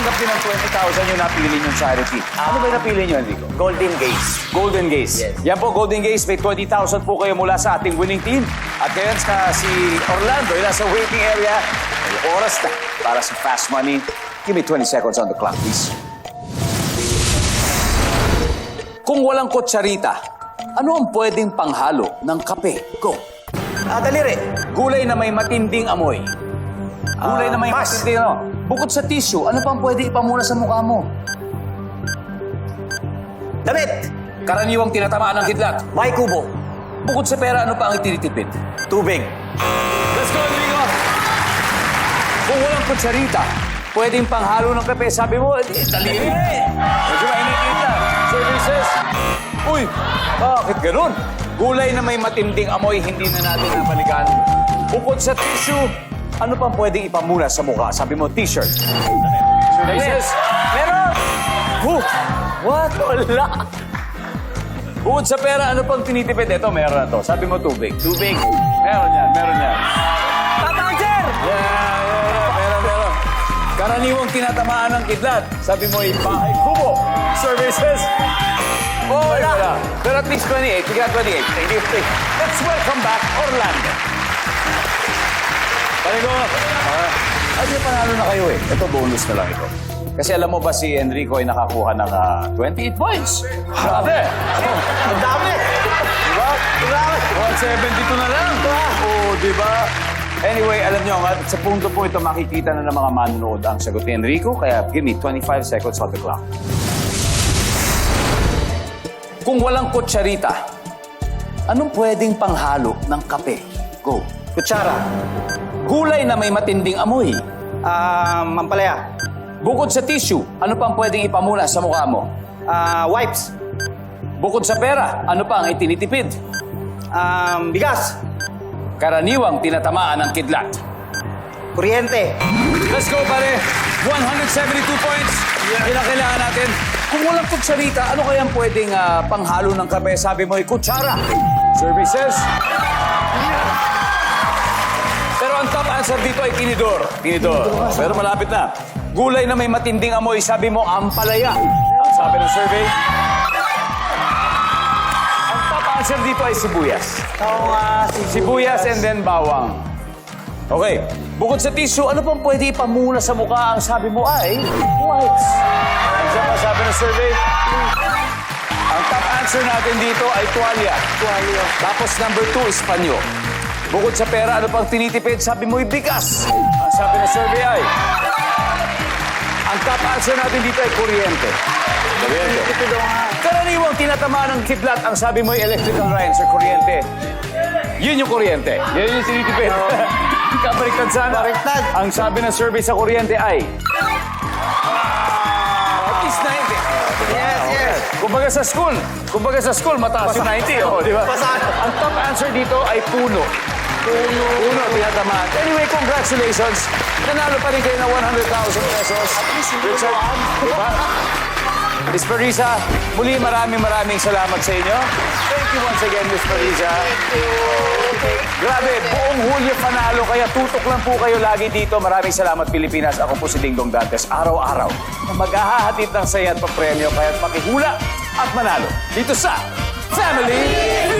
makatanggap din ng 20,000 yung napili niyong charity. Ano ba yung napili niyo, Enrico? Golden Gaze. Golden Gaze. Yes. Yan po, Golden Gaze. May 20,000 po kayo mula sa ating winning team. At ngayon sa si Orlando, yung nasa waiting area. May oras na para sa fast money. Give me 20 seconds on the clock, please. Kung walang kutsarita, ano ang pwedeng panghalo ng kape? Go. Ah, daliri. Gulay na may matinding amoy. Gulay Ah, na may pass. matinding ano. Bukod sa tissue, ano pang pwede ipamuna sa mukha mo? Damit. Karaniwang tinatamaan ng kidlat. May kubo. Bukod sa pera, ano pa ang itinitipid? Tubig. Let's go, Enrico! Kung walang kutsarita, pwedeng panghalo ng kape. Sabi mo, eh, daliri. Medyo mainit na. Services. Uy, bakit ganun? Gulay na may matinding amoy, hindi na natin nabalikan. Bukod sa tissue, ano pang pwedeng ipamuna sa mukha? Sabi mo, t-shirt. Services. Meron. Huh! What? Wala. Bukod sa pera, ano pang tinitipid? Ito, meron na to. Sabi mo, tubig. Tubig. Meron yan, meron yan. Tatanser. Yeah, yeah, yeah. Meron, meron. Karaniwang tinatamaan ng kidlat. Sabi mo, bahay kubo. Services. Oh, wala. Pero at least 28. You got 28. Thank you. Let's welcome back Orlando. Panigo. Uh, ay, di panalo na kayo eh. Ito, bonus na lang ito. Kasi alam mo ba si Enrico ay nakakuha ng ah, 28 points? Grabe! Ang dami. Diba? Grabe. 172 na lang. Oo, di ba? Anyway, alam nyo, nga, sa punto po ito makikita na ng mga manonood ang sagot ni Enrico, kaya give me 25 seconds on the clock. Kung walang kutsarita, anong pwedeng panghalo ng kape? Go. Kutsara. Gulay na may matinding amoy. Ah, mampalaya. Bukod sa tissue, ano pang pwedeng ipamuna sa mukha mo? Ah, wipes. Bukod sa pera, ano pa ang itinitipid? Um, bigas. Karaniwang tinatamaan ng kidlat. Kuryente. Let's go, pare. 172 points. Yan ang kailangan natin. Kung walang kutsarita, ano kayang pwedeng ah, panghalo ng kape? Sabi mo, ay kutsara. Services. Ang top answer dito ay tinidor. Tinidor. Pero malapit na. Gulay na may matinding amoy, sabi mo, ampalaya. Ang sabi ng survey. Ang top answer dito ay sibuyas. Oo nga, Sibuyas and then bawang. Okay. Bukod sa tissue, ano pang pwede ipamuna sa mukha? Ang sabi mo ay wipes. Ano pa sabi ng survey? Ang top answer natin dito ay tuwalya. Tuwalya. Tapos number two is. Bukod sa pera, ano pang tinitipid? Sabi mo bigas. Ang sabi ng survey ay... Ang top answer natin dito ay kuryente. Kuryente. Karaniwang tinatamaan ng kidlat, ang sabi mo ay electrical lines or kuryente. Yun yung kuryente. Yun yung tinitipid. Kabaliktad sana. Baliktad. Ang sabi ng survey sa kuryente ay... At least 90. Yes, yes. Kumbaga sa school, kumbaga sa school, mataas yung 90. Oh, di ba? Ang top answer dito ay puno. Puno, tinatamaan. Anyway, congratulations. Nanalo pa rin kayo ng 100,000 pesos. Richard, di ba? Miss Parisa, muli maraming maraming salamat sa inyo. Thank you once again, Miss Parisa. Grabe, buong Hulyo panalo, kaya tutok lang po kayo lagi dito. Maraming salamat, Pilipinas. Ako po si Dingdong Dantes, araw-araw na mag-ahahatid ng saya at papremyo, kaya pakihula at manalo dito sa Family